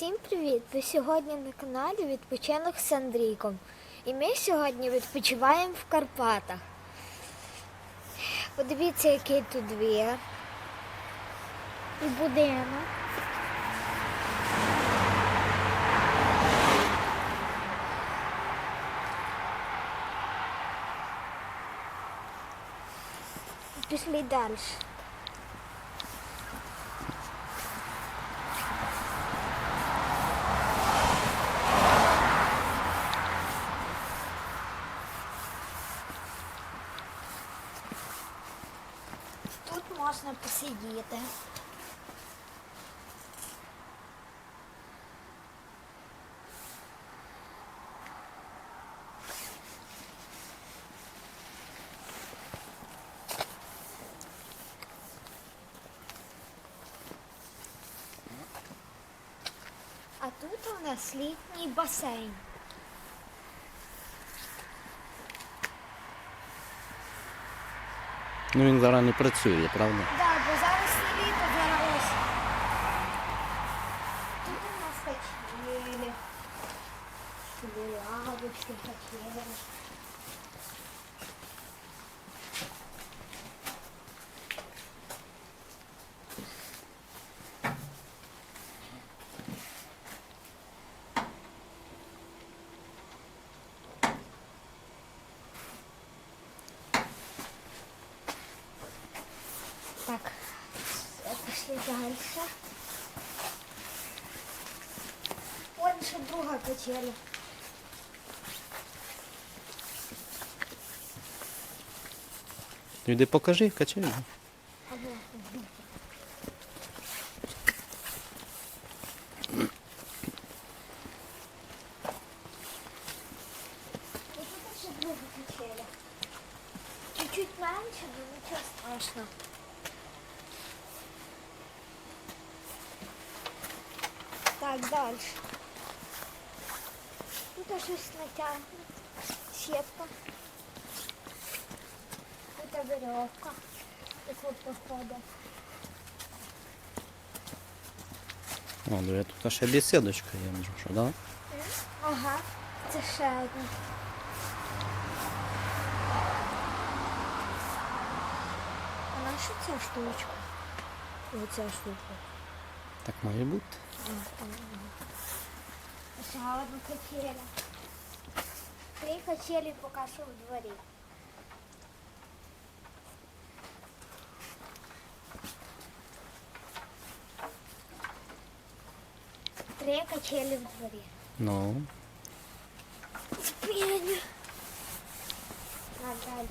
Всім привіт! Ви сьогодні на каналі Відпочинок з Андрійком. І ми сьогодні відпочиваємо в Карпатах. Подивіться, який тут двір. І будинок. Пішли далі. можна посидіти. А тут у нас літній басейн. Ну він зараз не працює, правда? Да, бо зараз не літо, зараз ось. Тут у нас качели. Лавочки, качели. Так, пішли дальше. Ось ще друга качеля. Іди покажи, качелі. О, диви, тут ще бесідочка є, може, що, да? Ага, це ще одна. А наша ця штучка? Оця штука. Так має бути. Ще одна качеля. Три качелі поки що в дворі. Три качелі в дворі. Ну. Спінь. Надалі.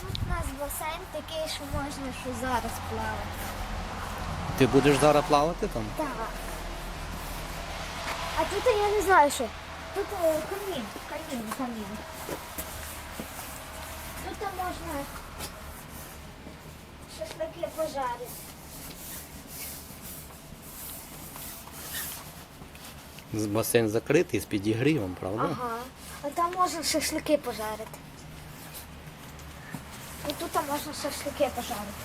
Тут у нас басейн такий, що можна що зараз плавати. Ти будеш зараз плавати там? Так. А тут я не знаю що. Тут е, камін, камін, камін. Тут можна шашлики пожарити. Басейн закритий з підігрівом, правда? Ага. А там можна шашлики пожарити. І тут можна шашлики пожарити.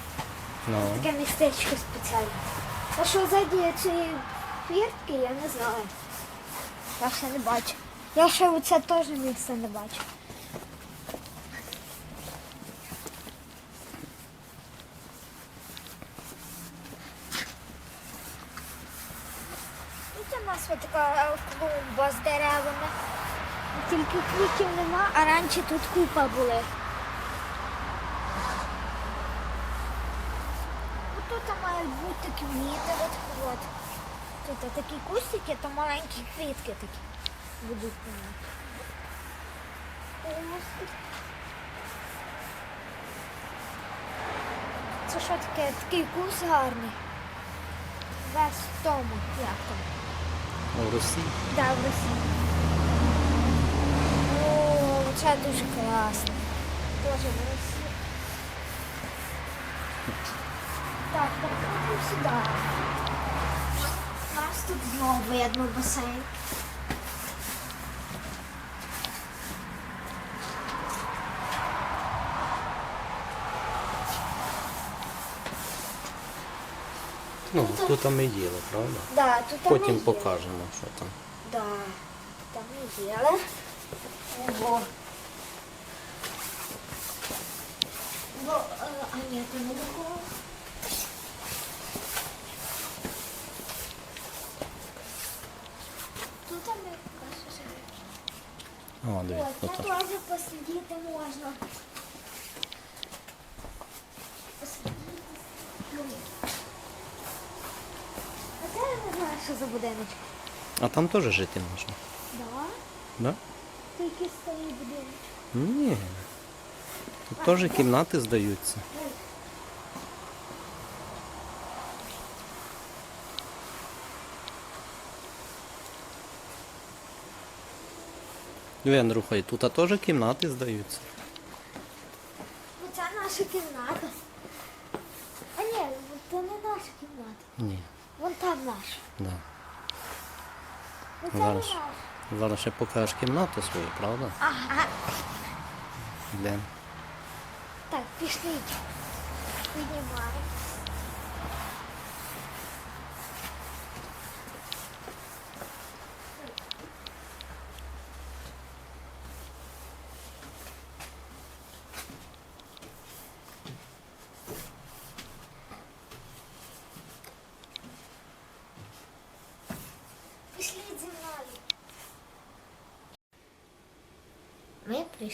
Ну. Таке містечко спеціальне. А що ззаді цієї фіртки, я не знаю. Я ще не бачу. Я ще оце теж місце не бачу. Тут у нас ось така клумба з деревами. Тільки квітів нема, а раніше тут купа були. Ну, Тут мають бути квіти, от, от. Тут такі кустики, то маленькі квітки такі будуть. Це що таке? Такий куст гарний. Весь в тому, як там. У Росії. Да, в Росії. О, це дуже класно. Тоже в Росії. Так, переходимо сюди. У нас тут знову видно басейн. Ну, тут ми їли, правда? Да, тут ми Потім їли. покажемо, що там. Да, там ми їли. Ого. Бо, е, а ні, то не такого. Тут ми посиділи. О, дивись, Ось, тут. тут теж посидіти можна. Посидіти. Ну, А це я не знаю, що за будиночок. А там теж жити можна. Да? Да? Тільки старий будиночок. Ні. Тут теж кімнати здаються. Андрюха, і тут теж кімнати здаються. Оце наша кімната. А ні, це не наша кімната. Ні. Вон там наш. Да. Оце Зараз. не наш. Зараз ще покажеш кімнату свою, правда? Ага. Йдемо. Так, пішли. Піднімаємо.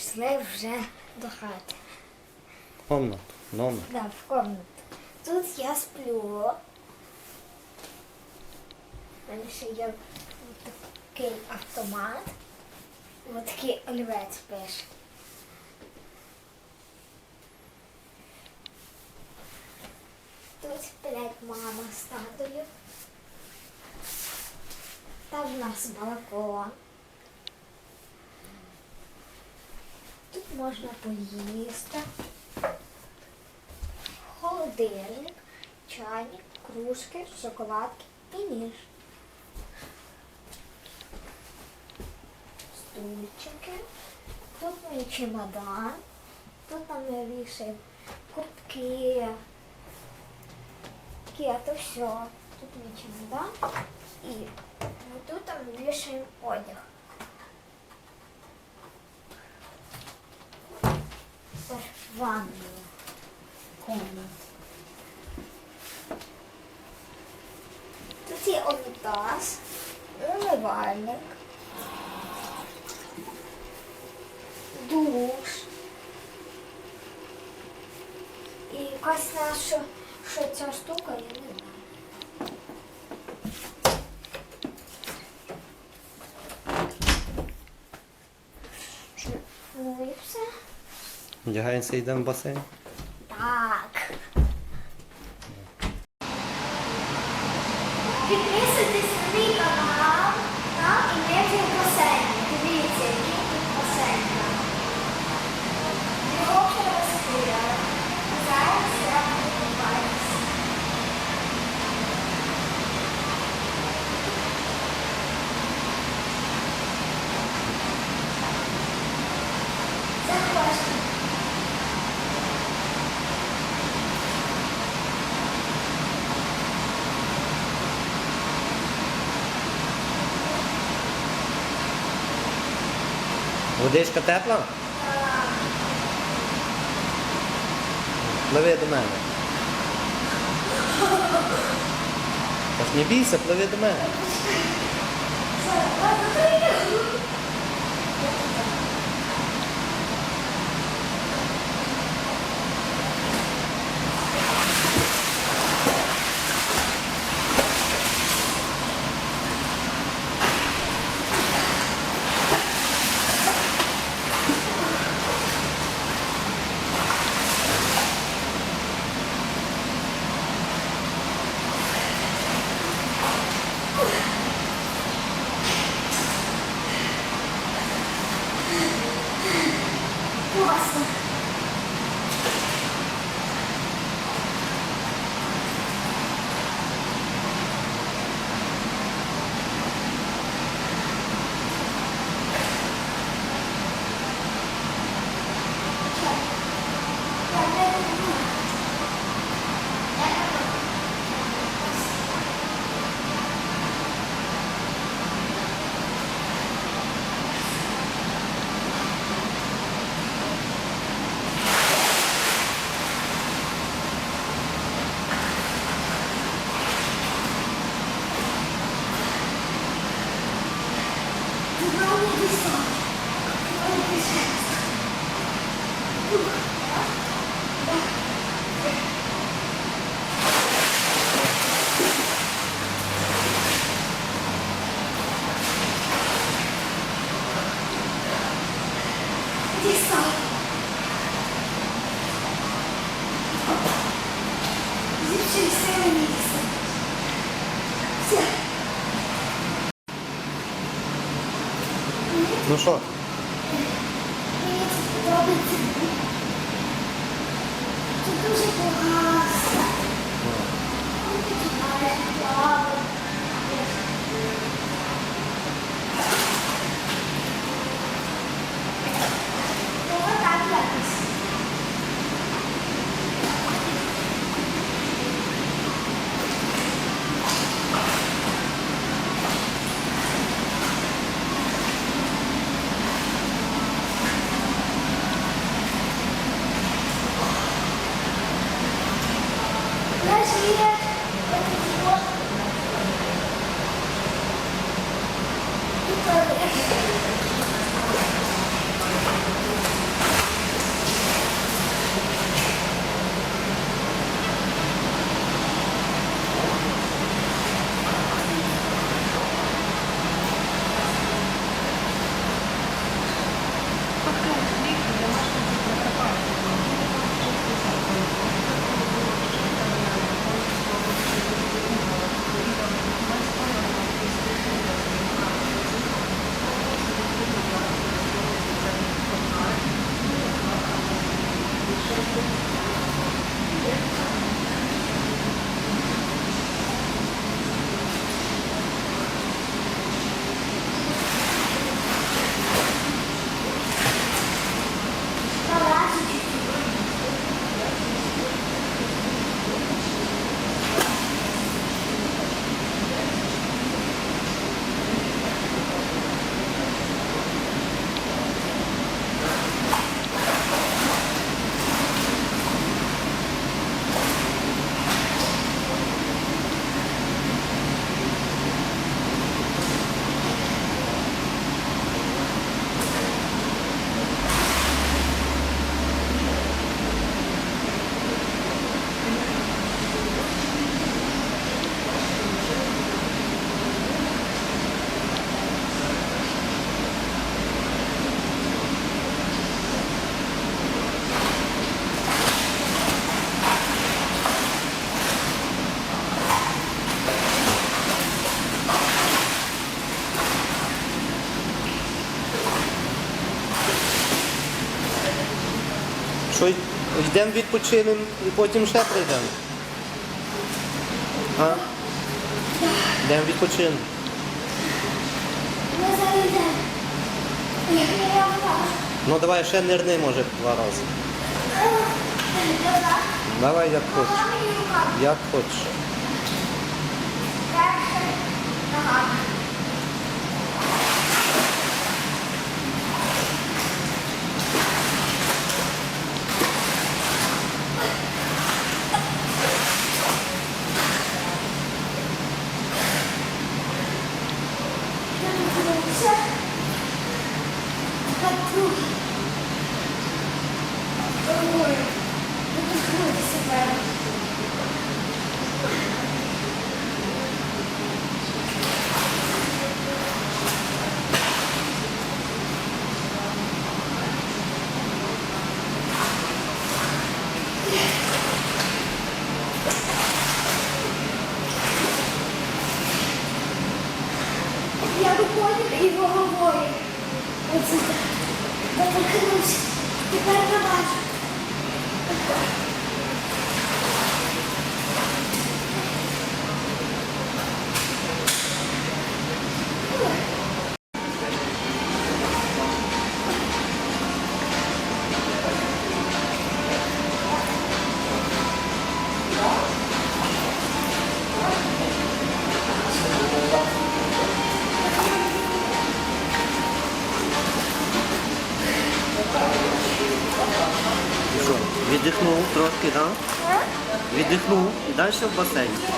Прийшли вже до хати. Комнату, номер. Да, в комнату. Тут я сплю. У мене ще є такий автомат. Ось такий олівець пише. Тут сплять мама з татою. Там в нас балкон. Можна поїсти холодильник, чайник, кружки, шоколадки і ніж. Стульчики. Тут мій чемодан. Тут там я вішаю куртки. Таке, все. Тут мій чемодан. І тут там вішаємо одяг. Ванну Комнату. Тут є унітаз, умивальник, душ. І якась наша, що ця штука, я не знаю. Ну і все. Вдягаємося, йдемо в басейн. Так. Підписуйтесь на мій канал та імейте басейн. Дивіться, який тут басейн. Його вже розкрили. Зараз я буду купатися. Заходьте. Водичка тепла? Пливи до мене. Та не бійся, пливи до мене. Йдемо відпочинемо і потім ще прийдемо. А? Йдемо відпочинемо. Ну давай ще нирни, може, два рази. Давай як хочеш. Як хочеш. перше в басейн.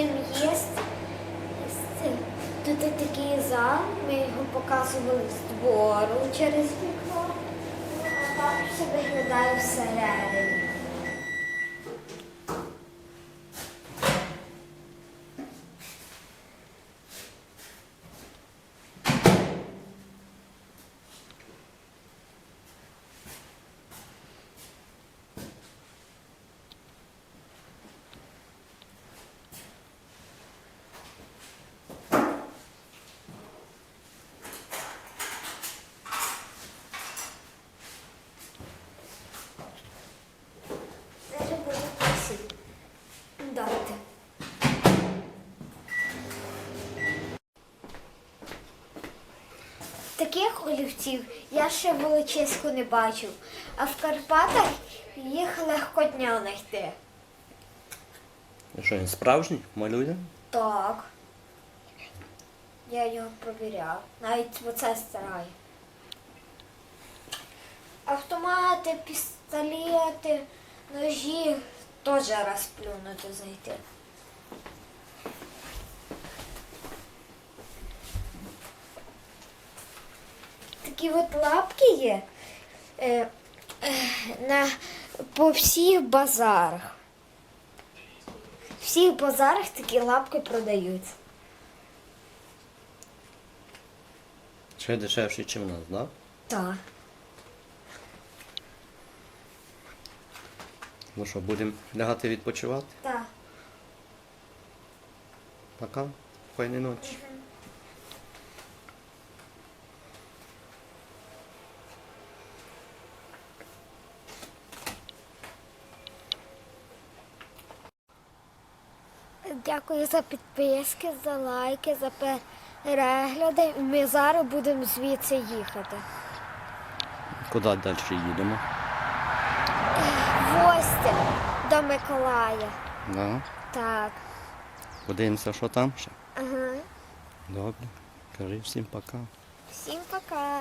Їсти. їсти. Тут такий зал, ми його показували з двору через вікно. А так все виглядає всередині. Таких олівців я ще в Волочиську не бачив, а в Карпатах їх легкотня знайти. І що, він справжній? Малює? Так. Я його провіряв. Навіть оце старає. Автомати, пістолети, ножі теж розплюнути зайти. Такі от лапки є е, е, на, по всіх базарах. В всіх базарах такі лапки продаються. Ще дешевший, ніж в нас, да? Так. Ну що, будемо лягати відпочивати? Так. Пока. Спокійної ночі. Дякую за підписки, за лайки, за перегляди. Ми зараз будемо звідси їхати. Куди далі їдемо? В гості до Миколая. Да. Так. Подивимося, що там ще. Ага. Добре. Кажи всім пока. Всім пока.